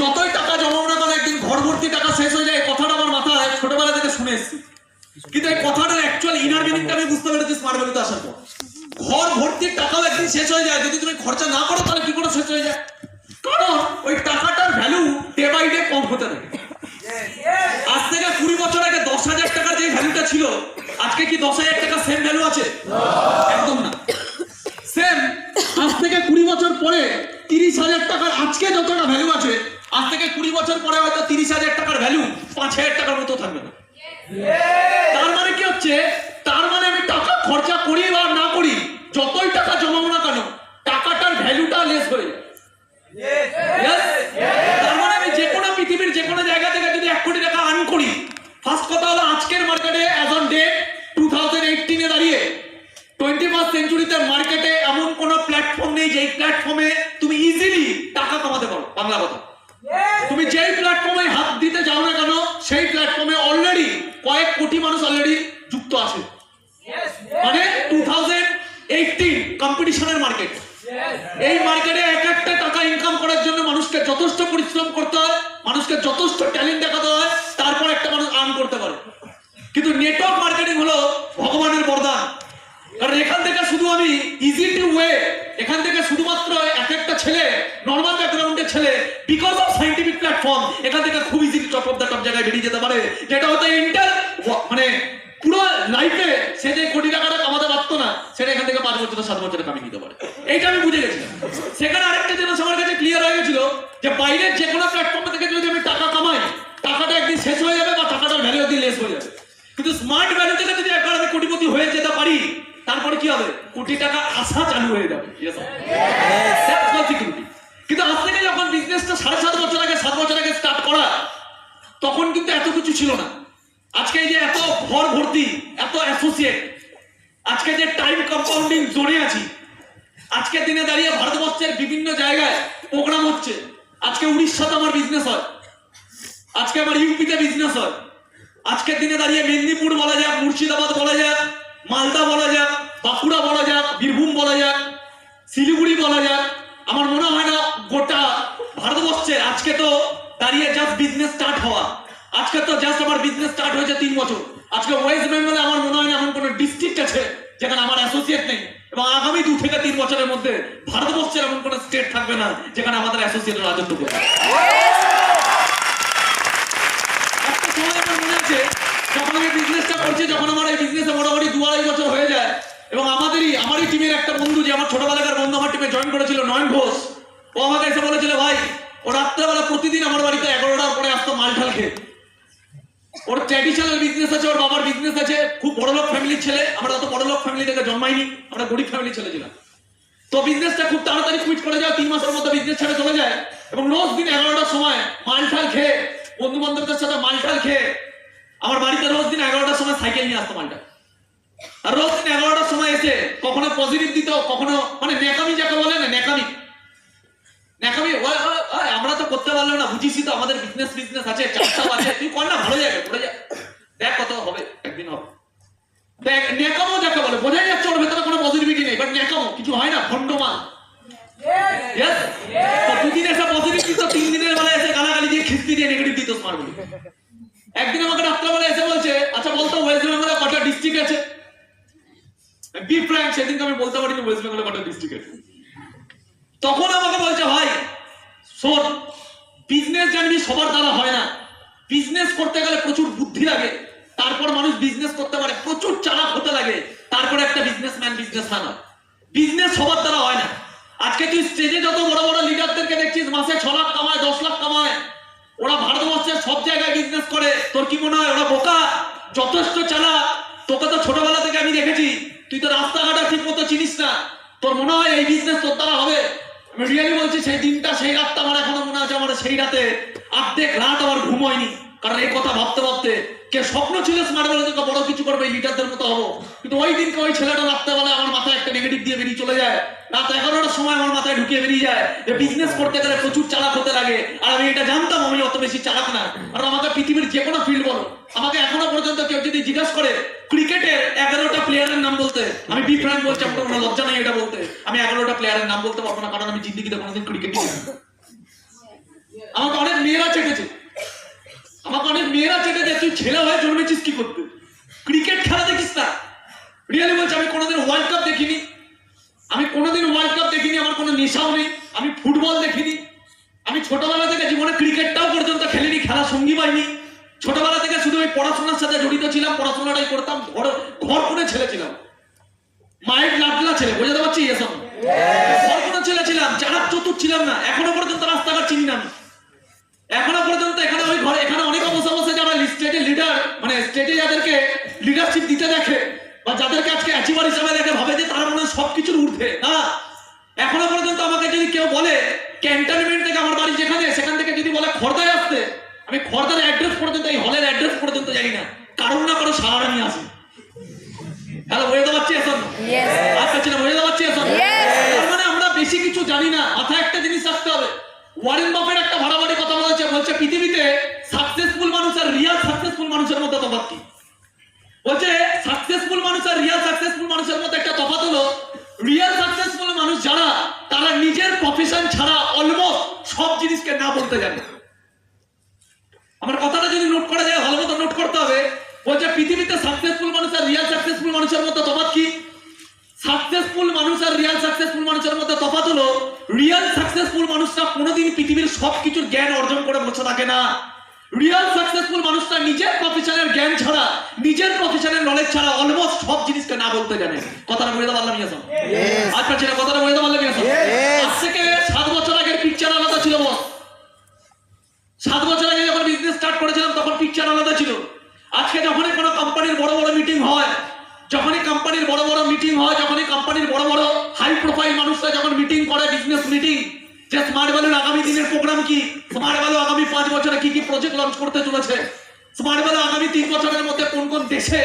যতই টাকা জমাও না কেন, একদিন ঘর ভর্তি টাকা শেষ হয়ে যায় কথাটা আমার মাথায় ছোটবেলা থেকে শুনে এসেছি। কিন্তু এই কথাটার অ্যাকচুয়াল ইনার মিনিংটা আমি বুঝতে পেরেছি স্মার্ট ভ্যালুতে আসার পর। ঘর ভর্তি টাকাও একদিন শেষ হয়ে যায়, যদি তুমি খরচা না করো, তাহলে কি করে শেষ হয়ে যায়? কারণ ওই টাকাটার ভ্যালু ডে বাই ডে কম হতে থাকে আজ থেকে কুড়ি বছর আগে দশ হাজার টাকার যে ভ্যালুটা ছিল আজকে কি দশ হাজার টাকা সেম ভ্যালু আছে একদম না সেম আজ থেকে কুড়ি বছর পরে তিরিশ হাজার টাকার আজকে যতটা ভ্যালু আছে আজ থেকে কুড়ি বছর পরে হয়তো তিরিশ হাজার টাকার ভ্যালু পাঁচ হাজার টাকার মতো থাকবে না। তার মানে কি হচ্ছে? তার মানে আমি টাকা খরচা করি বা না করি, যতই টাকা জমাবো না কেন, টাকাটার ভ্যালুটা লেস হয়ে তার মানে আমি যে কোনো পৃথিবীর যে কোনো জায়গা থেকে যদি এক কোটি টাকা আর্ন করি ফার্স্ট কথা হলো আজকের মার্কেটে as on date two thousand এইটিনে দাঁড়িয়ে টোয়েন্টি ফার্স্ট সেঞ্চুরিতে মার্কেটে এমন কোনো প্ল্যাটফর্ম নেই, যেই প্ল্যাটফর্মে তুমি ইজিলি টাকা কামাতে পারো। বাংলা কথা। কম্পিটিশনের মার্কেট এই মার্কেটে এক একটা টাকা ইনকাম করার জন্য মানুষকে যথেষ্ট পরিশ্রম করতে হয়, মানুষকে যথেষ্ট ট্যালেন্ট দেখাতে হয়, তারপর একটা মানুষ আর্ন করতে পারে। কিন্তু নেটওয়ার্ক মার্কেটিং হলো ভগবানের বরদান। কারণ এখান থেকে শুধু আমি ইজি টু ওয়ে এখান থেকে শুধুমাত্র এক একটা ছেলে নর্মাল ব্যাকগ্রাউন্ডের ছেলে বিকজ অফ সাইন্টিফিক প্ল্যাটফর্ম এখান থেকে খুব easily top of the top জায়গায় বেরিয়ে যেতে পারে। যেটা হয়তো ইন্টার মানে পুরো লাইফে সে যে কোটি টাকাটা কামাতে পারতো না সেটা এখান থেকে পাঁচ বছর সাত বছরে কামিয়ে নিতে পারে। এইটা আমি বুঝে গেছিলাম। সেখানে আরেকটা জিনিস আমার কাছে ক্লিয়ার হয়ে গেছিল যে বাইরের যে কোনো প্ল্যাটফর্ম থেকে যদি আমি টাকা কামাই, টাকাটা একদিন শেষ হয়ে যাবে বা টাকাটার ভ্যালু একদিন লেস হয়ে যাবে। কিন্তু স্মার্ট ভ্যালু থেকে যদি একবার আমি কোটিপতি হয়ে যেতে পারি, তারপরে কি হবে? কোটি টাকা আসা চালু হয়ে যাবে. কিন্তু আজ থেকে যখন বিজনেসটা সাড়ে সাত বছর আগে, সাত বছর আগে স্টার্ট করা, তখন কিন্তু এত কিছু ছিল না। আজকে এই যে এত ঘর ভর্তি, এত অ্যাসোসিয়েট আজকে যে টাইম কম্পাউন্ডিং জোনে আছি, আজকের দিনে দাঁড়িয়ে ভারতবর্ষের বিভিন্ন জায়গায় প্রোগ্রাম হচ্ছে। আজকে উড়িষ্যাতে আমার বিজনেস হয়। আজকে আমার ইউপিতে বিজনেস হয়। আজকের দিনে দাঁড়িয়ে মেদিনীপুর বলা যাক, মুর্শিদাবাদ বলা যাক, মালদা বলা যাক, বাঁকুড়া বলা যাক, বীরভূম বলা যাক, শিলিগুড়ি বলা যাক। আমার মনে হয় না গোটা ভারতবর্ষে আজকে তো দাঁড়িয়ে জাস্ট বিজনেস স্টার্ট হওয়া। আজকে তো জাস্ট আমার বিজনেস স্টার্ট হয়েছে তিন বছর। আজকে ওয়েস্ট বেঙ্গলে আমার মনে হয় না এমন কোনো ডিস্ট্রিক্ট আছে, যেখানে আমার অ্যাসোসিয়েট নেই। এবং আগামী দু থেকে তিন বছরের মধ্যে ভারতবর্ষের এমন কোন স্টেট থাকবে না, যেখানে আমাদের অ্যাসোসিয়েটের রাজত্ব করবে। যখন আমি বিজনেসটা করছি, যখন আমার এই বিজনেসে মোটামুটি দু আড়াই বছর হয়ে যায়, এবং আমাদেরই, আমারই টিমের একটা বন্ধু যে আমার ছোটবেলাকার বন্ধু আমার টিমে জয়েন করেছিল নয়ন ঘোষ ও আমাকে এসে বলেছিল ভাই ও রাত্রেবেলা প্রতিদিন আমার বাড়িতে এগারোটার পরে আসতো মালঠাল খেয়ে ওর ট্র্যাডিশনাল বিজনেস আছে ওর বাবার বিজনেস আছে খুব বড় লোক ফ্যামিলির ছেলে আমরা অত বড় লোক ফ্যামিলি থেকে জন্মাইনি আমরা গরিব ফ্যামিলির ছেলে ছিলাম তো বিজনেসটা খুব তাড়াতাড়ি কুইট করে যায় তিন মাসের মধ্যে বিজনেস ছেড়ে চলে যায়। এবং রোজ দিন এগারোটার সময় মালঠাল খেয়ে বন্ধু বান্ধবদের সাথে মালঠাল খেয়ে আমার বাড়িতে রোজ দিন এগারোটার সময় সাইকেল নিয়ে আসতো মালটা। আর রোজ দিন এগারোটার সময় এসে কখনো পজিটিভ দিত কখনো মানে নেকামি যাকে বলে না ওই, ওই, আমরা তো করতে পারলাম না বুঝিসই তো আমাদের বিজনেস বিজনেস আছে চারটাও আছে তুই কর না ভালো যাবে পড়ে যা। দেখ কত হবে একদিন হবে। নেকামো যাকে বলে, বোঝাই যাচ্ছে ওর ভেতরে কোনো পজিটিভিটি নেই বাট নেকামো কিছু হয় না ভণ্ডমান? তো দুদিন এসে পজিটিভ দিত, তিন দিনের বেলা এসে গালাগালি দিয়ে খিস্তি দিয়ে নেগেটিভ দিত স্মার্ট বলি। একদিন আমাকে রাত্রেবেলা এসে বলছে আচ্ছা বলতো ওয়েস্ট বেঙ্গলে কটা ডিস্ট্রিক্ট আছে? বি ফ্র্যাঙ্ক সেদিনকে আমি বলতে পারিনি ওয়েস্ট বেঙ্গলে কটা ডিস্ট্রিক্ট আছে। তখন আমাকে বলছে, ভাই, শোন বিজনেস জানবি সবার দ্বারা হয় না। বিজনেস করতে গেলে প্রচুর বুদ্ধি লাগে। তারপর মানুষ বিজনেস করতে পারে। প্রচুর চালাক হতে লাগে। তারপরে একটা বিজনেসম্যান বিজনেসম্যান হয় বিজনেস সবার দ্বারা হয় না। আজকে তুই স্টেজে যত বড় বড় লিডারদেরকে দেখছিস, মাসে ছ লাখ কামায়, দশ লাখ কামায়। ওরা ভারতবর্ষের সব জায়গায় বিজনেস করে। তোর কি মনে হয়? ওরা বোকা? যথেষ্ট চালা তোকে তো ছোটবেলা থেকে আমি দেখেছি। তুই তো রাস্তাঘাটা ঠিক মতো চিনিস না। তোর মনে হয় এই বিজনেস তোর দ্বারা হবে? আমি রিয়েলি বলছি, সেই দিনটা, সেই রাতটা আমার এখনও মনে আছে, আমার সেই রাতে। অর্ধেক রাত আমার ঘুম হয়নি। কারণ এই কথা ভাবতে ভাবতে কে স্বপ্ন ছিল স্মার্ট বলে বড় কিছু করবে লিডারদের মতো হব। কিন্তু ওই দিনকে ওই ছেলেটা রাত্রেবেলায় আমার মাথায় একটা নেগেটিভ দিয়ে বেরিয়ে চলে যায়। রাত এগারোটার সময় আমার মাথায় ঢুকিয়ে বেরিয়ে যায় যে বিজনেস করতে গেলে প্রচুর চালাক হতে লাগে। আর আমি এটা জানতাম, আমি অত বেশি চালাক না। আর আমাকে পৃথিবীর যে কোনো ফিল্ড বলো। আমাকে এখনও পর্যন্ত কেউ যদি জিজ্ঞাসা করে ক্রিকেটের এগারোটা প্লেয়ারের নাম বলতে? আমি বি ফ্রাঙ্ক বলছি, আমার কোনো লজ্জা নেই এটা বলতে। আমি এগারোটা প্লেয়ারের নাম বলতে পারব না, কারণ আমি জিন্দিগিতে কোনোদিন ক্রিকেটই আমাকে অনেক মেয়েরা চেটেছে। আমাকে অনেক মেয়েরা চেটেছে তুই ছেলে হয়ে জন্মেছিস কি করতে? ক্রিকেট খেলা দেখিস না। রিয়েলি বলছি আমি কোনোদিন ওয়ার্ল্ড কাপ দেখিনি। আমি কোনোদিন ওয়ার্ল্ড কাপ দেখিনি আমার কোনো নেশাও নেই। আমি ফুটবল দেখিনি। আমি ছোটবেলা থেকে জীবনে ক্রিকেটটাও পর্যন্ত খেলিনি খেলা সঙ্গী পাইনি। ছোটবেলা থেকে শুধু ওই পড়াশোনার সাথে জড়িত ছিলাম পড়াশোনাটাই করতাম ঘর ঘর করে ছেলে ছিলাম। মায়ের লাডলা ছেলে বোঝাতে পারছি এসব? ঘর করে ছেলে ছিলাম চার চতুর ছিলাম না এখনও পর্যন্ত রাস্তাঘাট চিনি না আমি। এখানে বা যাদেরকে আজকে অ্যাচিভার হিসাবে দেখে ভাবে যে তারা মনে হয় সবকিছুর ঊর্ধ্বে না? এখনও পর্যন্ত আমাকে যদি কেউ বলে ক্যান্টনমেন্ট থেকে আমার বাড়ি যেখানে সেখান থেকে যদি বলে খর্দায় আসতে আমি খর্দার অ্যাড্রেস পর্যন্ত এই হলের অ্যাড্রেস পর্যন্ত জানি না। কারণ না কারও সাহারা নিয়ে আসি। হ্যালো বুঝতে পারছি এখন. আচ্ছা ছিল বুঝতে পারছি এখন? তার মানে আমরা বেশি কিছু জানি না। মাথায় একটা জিনিস রাখতে হবে। ওয়ারেন বাফেট একটা ভাড়াবাড়ি কথা বলেছে বলছে পৃথিবীতে সাকসেসফুল মানুষ আর রিয়াল সাকসেসফুল মানুষের মধ্যে তফাৎ কি? বলছে মানুষ আর রিয়াল সাকসেসফুল মানুষের মধ্যে একটা তফাৎ হলো রিয়াল সাকসেসফুল মানুষ যারা, তারা নিজের প্রফেশন ছাড়া অলমোস্ট সব জিনিসকে না বলতে জানে। আমার কথাটা যদি নোট করা যায়, ভালো নোট করতে হবে। বলছে, পৃথিবীতে সাকসেসফুল মানুষ আর রিয়াল সাকসেসফুল মানুষের মধ্যে তফাৎ কি? সাকসেসফুল মানুষ আর রিয়াল সাকসেসফুল মানুষের মধ্যে তফাৎ হলো রিয়াল সাকসেসফুল মানুষরা কোনোদিন পৃথিবীর সবকিছুর জ্ঞান অর্জন করে বসে থাকে না। রিয়াল সাকসেসফুল মানুষটা নিজের প্রফেশনের জ্ঞান ছাড়া নিজের প্রফেশনের নলেজ ছাড়া অলমোস্ট সব জিনিসকে না বলতে জানে। কথাটা বুঝতে পারলাম ইয়াসম আচ্ছা ছেলে কথাটা বুঝতে পারলাম ইয়াসম Yes. আজ থেকে সাত বছর আগের পিকচার আলাদা ছিল বস। সাত বছর আগে যখন বিজনেস স্টার্ট করেছিলাম তখন পিকচার আলাদা ছিল। আজকে যখনই কোনো কোম্পানির বড় বড় মিটিং হয় যখনই কোম্পানির বড় বড় মিটিং হয় যখনই কোম্পানির বড় বড় হাই প্রোফাইল মানুষরা যখন মিটিং করে বিজনেস মিটিং যে স্মার্ট ভ্যালুর আগামী দিনের প্রোগ্রাম কি? স্মার্ট ভ্যালু আগামী পাঁচ বছরে কি কি প্রজেক্ট লঞ্চ করতে চলেছে? স্মার্ট ভ্যালু আগামী তিন বছরের মধ্যে কোন কোন দেশে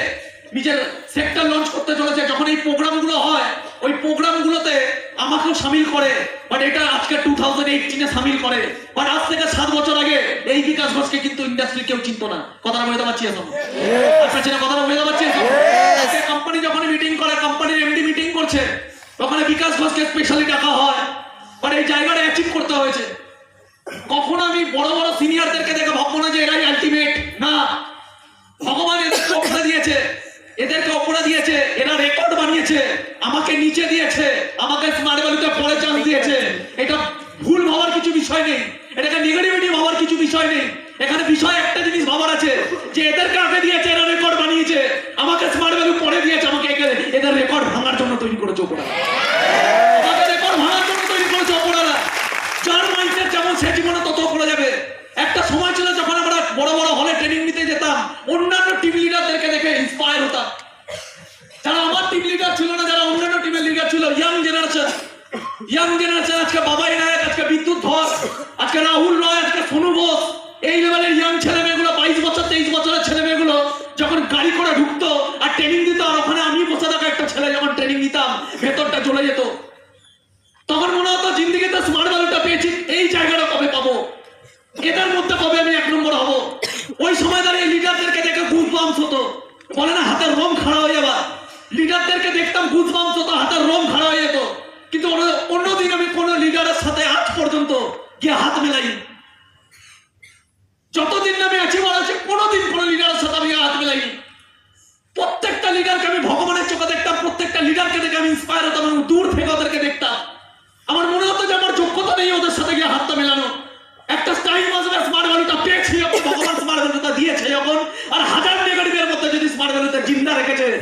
নিজের সেক্টর লঞ্চ করতে চলেছে যখন এই প্রোগ্রামগুলো হয় ওই প্রোগ্রামগুলোতে আমাকেও সামিল করে বাট এটা আজকে টু থাউজেন্ড এইটিনে সামিল করে। বাট আজ থেকে সাত বছর আগে এই বিকাশ ঘোষকে কিন্তু ইন্ডাস্ট্রি কেউ চিনতো না। কথাটা বুঝতে পারছি এখন আচ্ছা ছেলে কথাটা বুঝতে পারছি কোম্পানি যখন মিটিং করে কোম্পানির এমডি মিটিং করছে ওখানে বিকাশ ঘোষকে স্পেশালি ডাকা হয়। বাট এই জায়গাটা অ্যাচিভ করতে হয়েছে। কখনো আমি বড় বড় সিনিয়রদেরকে দেখে ভাববো না যে এরাই আলটিমেট না। ভগবান এদেরকে দিয়েছে। এদেরকে অপরা দিয়েছে। এরা রেকর্ড বানিয়েছে। আমাকে নিচে দিয়েছে। আমাকে স্মার্ট পরে চান্স দিয়েছে এটা ভুল ভাবার কিছু বিষয় নেই এটাকে নেগেটিভিটি ভাবার কিছু বিষয় নেই এখানে বিষয় একটা জিনিস ভাবার আছে যে এদেরকে আগে দিয়েছে এরা রেকর্ড বানিয়েছে আমাকে স্মার্ট ভ্যালু পরে দিয়েছে আমাকে একে- এদের রেকর্ড ভাঙার জন্য তৈরি করেছে ওপরা আমাকে রেকর্ড ভাঙার জন্য তৈরি করেছে অপরাধা যার মাইন্ডসেট যেমন সে জীবনে তত করে যাবে। একটা সময় ছিল যখন আমরা বড় বড় হলে ট্রেনিং নিতে যেতাম, অন্যান্য টিম লিডারদেরকে দেখে ইন্সপায়ার হতাম। যারা আমার টিম লিডার ছিল না, যারা অন্যান্য টিমের লিডার ছিল ইয়াং জেনারেশন ইয়াং জেনারেশন আজকে বাবাই নায়ক, আজকে বিদ্যুৎ ধর, আজকে রাহুল রয়, আজকে সোনু বোস এই লেভেলের ইয়াং ছেলে মেয়েগুলো বাইশ বছর তেইশ বছরের ছেলে মেয়েগুলো যখন গাড়ি করে ঢুকতো আর ট্রেনিং দিত আর ওখানে আমি বসে থাকা একটা ছেলে যখন ট্রেনিং নিতাম ভেতরটা চলে যেত তখন মনে হতো জিন্দিগিতে স্মার্ট ভ্যালুটা পেয়েছি এই জায়গাটা কবে পাবো এদের মধ্যে কবে আমি এক নম্বর হব ওই সময় দাঁড়িয়ে লিডারদেরকে দেখে গুজ বামস হতো বলে না হাতের রোম খাড়া হয়ে যাবা লিডারদেরকে দেখতাম গুজ বামস হতো হাতের রোম খাড়া হয়ে যেত। কিন্তু অন্যদিন আমি কোনো লিডারের সাথে আজ পর্যন্ত গিয়ে হাত মেলাই যতদিন আমি আছি বলা কোনোদিন কোনো লিডারের সাথে আমি হাত মেলাইনি। প্রত্যেকটা লিডারকে আমি ভগবানের চোখে দেখতাম, প্রত্যেকটা লিডারকে দেখে আমি ইন্সপায়ার হতাম এবং দূর থেকে ওদেরকে দেখতাম। আমার মনে হতো যে আমার যোগ্যতা নেই ওদের সাথে গিয়ে হাতটা মেলানো একটা টাইম আসবে স্মার্ট ভ্যালুটা পেয়েছি ভগবান স্মার্ট ভ্যালুটা দিয়েছে যখন, আর হাজার নেগেটিভের জিন্দা রেখেছে।